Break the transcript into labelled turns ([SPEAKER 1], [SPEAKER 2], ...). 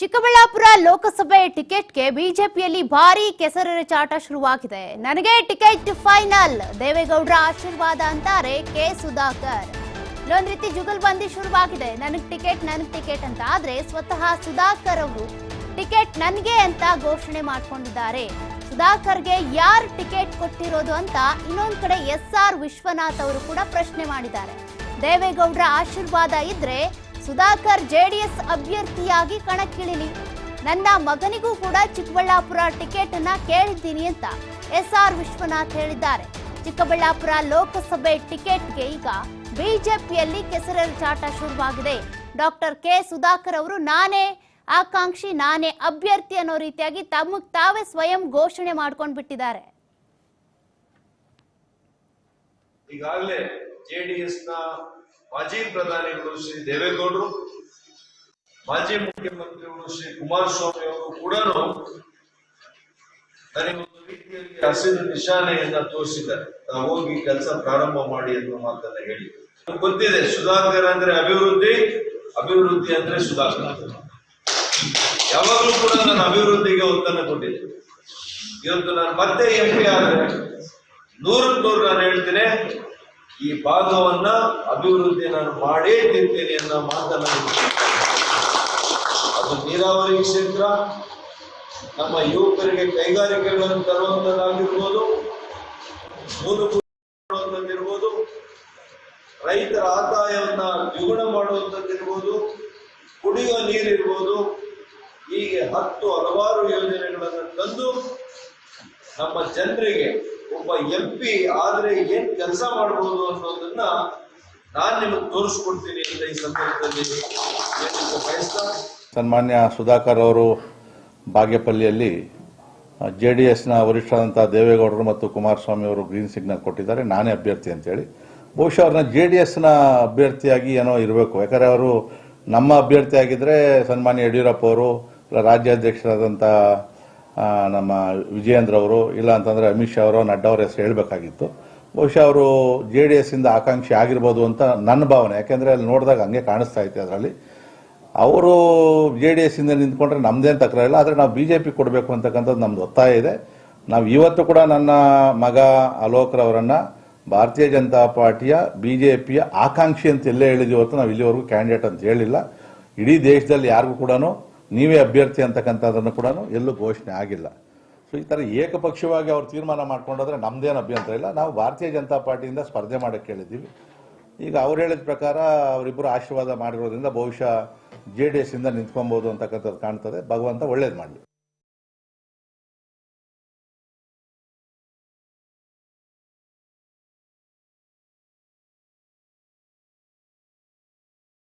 [SPEAKER 1] ಚಿಕ್ಕಬಳ್ಳಾಪುರ ಲೋಕಸಭೆ ಟಿಕೆಟ್ಗೆ ಬಿಜೆಪಿಯಲ್ಲಿ ಭಾರಿ ಕೆಸರೆರಚಾಟ ಶುರುವಾಗಿದೆ. ನನಗೆ ಟಿಕೆಟ್ ಫೈನಲ್. ದೇವೇಗೌಡರ ಆಶೀರ್ವಾದ ಅಂತಾರೆ ಕೆ. ಸುಧಾಕರ್. ಇಲ್ಲೊಂದ್ ರೀತಿ ಜುಗಲ್ಬಂದಿ ಶುರುವಾಗಿದೆ. ನನಗ್ ಟಿಕೆಟ್ ನನಗ್ ಟಿಕೆಟ್ ಅಂತ. ಆದ್ರೆ ಸ್ವತಃ ಸುಧಾಕರ್ ಅವರು ಟಿಕೆಟ್ ನನಗೆ ಅಂತ ಘೋಷಣೆ ಮಾಡ್ಕೊಂಡಿದ್ದಾರೆ. ಸುಧಾಕರ್ಗೆ ಯಾರು ಟಿಕೆಟ್ ಕೊಟ್ಟಿರೋದು ಅಂತ ಇನ್ನೊಂದು ಕಡೆ ಎಸ್ ಆರ್ ವಿಶ್ವನಾಥ್ ಅವರು ಕೂಡ ಪ್ರಶ್ನೆ ಮಾಡಿದ್ದಾರೆ. ದೇವೇಗೌಡರ ಆಶೀರ್ವಾದ ಇದ್ರೆ ಸುಧಾಕರ್ ಜೆಡಿಎಸ್ ಅಭ್ಯರ್ಥಿಯಾಗಿ ಕಣಕ್ಕಿಳಿಲಿ. ನನ್ನ ಮಗನಿಗೂ ಕೂಡ ಚಿಕ್ಕಬಳ್ಳಾಪುರ ಟಿಕೆಟ್ ಅನ್ನ ಕೇಳಿದ್ದೀನಿ ಅಂತ ಎಸ್ ಆರ್ ವಿಶ್ವನಾಥ್ ಹೇಳಿದ್ದಾರೆ. ಚಿಕ್ಕಬಳ್ಳಾಪುರ ಲೋಕಸಭೆ ಟಿಕೆಟ್ಗೆ ಈಗ ಬಿಜೆಪಿಯಲ್ಲಿ ಕೆಸರೆರಚಾಟ ಶುರುವಾಗಿದೆ. ಡಾಕ್ಟರ್ ಕೆ ಸುಧಾಕರ್ ಅವರು ನಾನೇ ಆಕಾಂಕ್ಷಿ, ನಾನೇ ಅಭ್ಯರ್ಥಿ ಅನ್ನೋ ರೀತಿಯಾಗಿ ತಮಗೆ ತಾವೇ ಸ್ವಯಂ ಘೋಷಣೆ ಮಾಡ್ಕೊಂಡು ಬಿಟ್ಟಿದ್ದಾರೆ
[SPEAKER 2] ಈಗಾಗಲೇ ನ ಮಾಜಿ ಪ್ರಧಾನಿಗಳು ಶ್ರೀ ದೇವೇಗೌಡರು, ಮಾಜಿ ಮುಖ್ಯಮಂತ್ರಿಗಳು ಶ್ರೀ ಕುಮಾರಸ್ವಾಮಿ ಅವರು ಕೂಡ ನನಗೊಂದು ರೀತಿಯಲ್ಲಿ ಹಸಿರು ನಿಶಾನೆಯನ್ನ ತೋರಿಸಿದ್ದಾರೆ. ಹೋಗಿ ಕೆಲಸ ಪ್ರಾರಂಭ ಮಾಡಿ ಅನ್ನೋ ಮಾತನ್ನ ಹೇಳಿ. ಗೊತ್ತಿದೆ, ಸುಧಾಕರ್ ಅಂದ್ರೆ ಅಭಿವೃದ್ಧಿ ಅಭಿವೃದ್ಧಿ ಅಂದ್ರೆ ಸುಧಾಕರ್. ಯಾವಾಗಲೂ ಕೂಡ ನಾನು ಅಭಿವೃದ್ಧಿಗೆ ಒತ್ತನ್ನು ಕೊಟ್ಟಿದ್ದೆ. ಇವತ್ತು ನಾನು ಮತ್ತೆ ಎಂ ಪಿ ಆದ್ರೆ ನೂರಕ್ಕೆ ನೂರು ನಾನು ಹೇಳ್ತೇನೆ ಈ ಭಾಗವನ್ನ ಅಭಿವೃದ್ಧಿ ನಾನು ಮಾಡೇ ತಿಂತೇನೆ ಅನ್ನ ಮಾತನ್ನ ಅದು ನೀರಾವರಿ ಕ್ಷೇತ್ರ, ನಮ್ಮ ಯುವಕರಿಗೆ ಕೈಗಾರಿಕೆಗಳನ್ನು ತರುವಂತದ್ದಾಗಿರ್ಬೋದು ಮೂಲಭೂತ ಮಾಡುವಂಥದ್ದಿರ್ಬೋದು ರೈತರ ಆದಾಯವನ್ನ ದ್ವಿಗುಣ ಮಾಡುವಂಥದ್ದಿರ್ಬೋದು ಕುಡಿಯುವ ನೀರಿರ್ಬೋದು, ಹೀಗೆ ಹತ್ತು ಹಲವಾರು ಯೋಜನೆಗಳನ್ನು ತಂದು ನಮ್ಮ ಜನರಿಗೆ ಒಬ್ಬ ಎಂ ಪಿ ಆದ್ರೆ ಏನ್ ಕೆಲಸ ಮಾಡಬಹುದು ಅನ್ನೋದನ್ನ ನಾನ್ ನಿಮಗೆ ತೋರಿಸ್ಕೊಡ್ತೀನಿ ಅಂತ ಈ ಸಂದರ್ಭದಲ್ಲಿ ಬಯಸ್ತಾ
[SPEAKER 3] ಸನ್ಮಾನ್ಯ ಸುಧಾಕರ್ ಅವರು ಬಾಗೇಪಲ್ಲಿಯಲ್ಲಿ ಜೆ ಡಿ ಎಸ್ನ ವರಿಷ್ಠರಾದಂಥ ದೇವೇಗೌಡರು ಮತ್ತು ಕುಮಾರಸ್ವಾಮಿ ಅವರು ಗ್ರೀನ್ ಸಿಗ್ನಲ್ ಕೊಟ್ಟಿದ್ದಾರೆ. ನಾನೇ ಅಭ್ಯರ್ಥಿ ಅಂತೇಳಿ. ಬಹುಶಃ ಅವ್ರನ್ನ ಜೆ ಡಿ ಎಸ್ನ ಅಭ್ಯರ್ಥಿಯಾಗಿ ಏನೋ ಇರಬೇಕು. ಯಾಕಂದರೆ ಅವರು ನಮ್ಮ ಅಭ್ಯರ್ಥಿಯಾಗಿದ್ದರೆ ಸನ್ಮಾನ್ಯ ಯಡಿಯೂರಪ್ಪ ಅವರು ರಾಜ್ಯಾಧ್ಯಕ್ಷರಾದಂಥ ನಮ್ಮ ವಿಜಯೇಂದ್ರ ಅವರು, ಇಲ್ಲ ಅಂತಂದರೆ ಅಮಿತ್ ಶಾ ಅವರು, ನಡ್ಡಾ ಅವರ ಹೆಸರು ಹೇಳಬೇಕಾಗಿತ್ತು. ಬಹುಶಃ ಅವರು ಜೆ ಡಿ ಎಸ್ಸಿಂದ ಆಕಾಂಕ್ಷಿ ಆಗಿರ್ಬೋದು ಅಂತ ನನ್ನ ಭಾವನೆ. ಯಾಕೆಂದರೆ ಅಲ್ಲಿ ನೋಡಿದಾಗ ಹಂಗೆ ಕಾಣಿಸ್ತಾ ಐತೆ ಅದರಲ್ಲಿ. ಅವರು ಜೆ ಡಿ ಎಸ್ ಇಂದ ನಿಂತ್ಕೊಂಡ್ರೆ ನಮ್ದೇನು ತಕರಾರಿಲ್ಲ ಆದರೆ ನಾವು ಬಿ ಜೆ ಪಿ ಕೊಡಬೇಕು ಅಂತಕ್ಕಂಥದ್ದು ನಮ್ದು ಒತ್ತಾಯ ಇದೆ. ನಾವು ಇವತ್ತು ಕೂಡ ನನ್ನ ಮಗ ಅಲೋಕ್ರವರನ್ನ ಭಾರತೀಯ ಜನತಾ ಪಾರ್ಟಿಯ ಬಿ ಜೆ ಪಿಯ ಆಕಾಂಕ್ಷಿ ಅಂತ ಎಲ್ಲೇ ಹೇಳಿದ್ವಿ ಇವತ್ತು. ನಾವು ಇಲ್ಲಿವರೆಗೂ ಕ್ಯಾಂಡಿಡೇಟ್ ಅಂತ ಹೇಳಿಲ್ಲ. ಇಡೀ ದೇಶದಲ್ಲಿ ಯಾರಿಗೂ ಕೂಡ ನೀವೇ ಅಭ್ಯರ್ಥಿ ಅಂತಕ್ಕಂಥದ್ದನ್ನು ಕೂಡ ಎಲ್ಲೂ ಘೋಷಣೆ ಆಗಿಲ್ಲ. ಸೊ ಈ ಥರ ಏಕಪಕ್ಷವಾಗಿ ಅವ್ರು ತೀರ್ಮಾನ ಮಾಡ್ಕೊಂಡೋದ್ರೆ ನಮ್ದೇನು ಅಭ್ಯಂತರ ಇಲ್ಲ. ನಾವು ಭಾರತೀಯ ಜನತಾ ಪಾರ್ಟಿಯಿಂದ ಸ್ಪರ್ಧೆ ಮಾಡಕ್ಕೆ ಹೇಳಿದ್ದೀವಿ. ಈಗ ಅವ್ರು ಹೇಳಿದ ಪ್ರಕಾರ ಅವರಿಬ್ಬರು ಆಶೀರ್ವಾದ ಮಾಡಿರೋದ್ರಿಂದ ಬಹುಶಃ ಜೆ ಡಿ ಎಸ್ ಇಂದ ನಿಂತ್ಕೊಬಹುದು ಅಂತಕ್ಕಂಥದ್ದು ಕಾಣ್ತದೆ. ಭಗವಂತ ಒಳ್ಳೇದು ಮಾಡಲಿ.